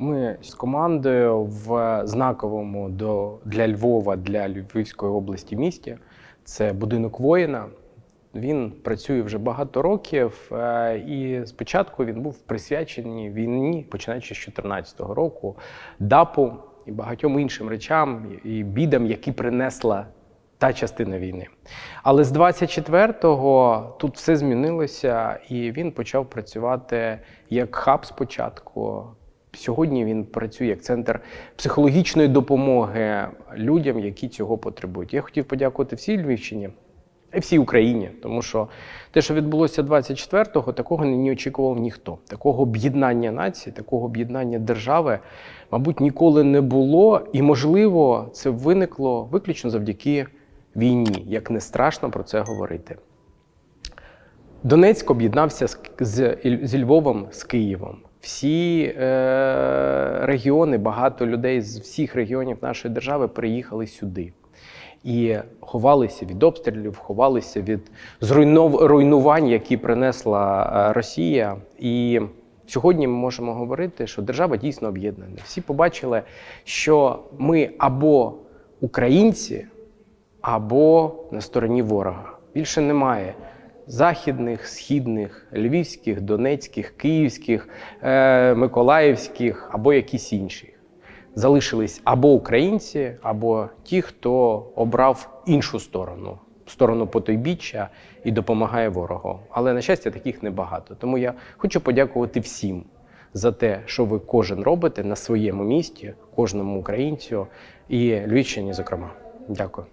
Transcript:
Ми з командою в знаковому до для Львова, для Львівської області місті. Це будинок воїна. Він працює вже багато років, е, і спочатку він був присвячений війні, починаючи з 2014 року, ДАПу і багатьом іншим речам і бідам, які принесла та частина війни. Але з 24-го тут все змінилося, і він почав працювати як хаб спочатку. Сьогодні він працює як центр психологічної допомоги людям, які цього потребують. Я хотів подякувати всій Львівщині і всій Україні, тому що те, що відбулося 24-го, такого не очікував ніхто. Такого об'єднання нації, такого об'єднання держави, мабуть, ніколи не було. І, можливо, це виникло виключно завдяки війні, як не страшно про це говорити. Донецьк об'єднався з, з, зі Львовом, з Києвом. Всі е, регіони, багато людей з всіх регіонів нашої держави приїхали сюди і ховалися від обстрілів, ховалися від зруйнов... руйнувань, які принесла е, Росія. І сьогодні ми можемо говорити, що держава дійсно об'єднана. Всі побачили, що ми або українці, або на стороні ворога. Більше немає західних, східних, львівських, донецьких, київських, е, миколаївських або якісь інші. Залишились або українці, або ті, хто обрав іншу сторону сторону потойбіччя і допомагає ворогу. Але на щастя, таких небагато. Тому я хочу подякувати всім за те, що ви кожен робите на своєму місці, кожному українцю і Львівщині, зокрема. Дякую.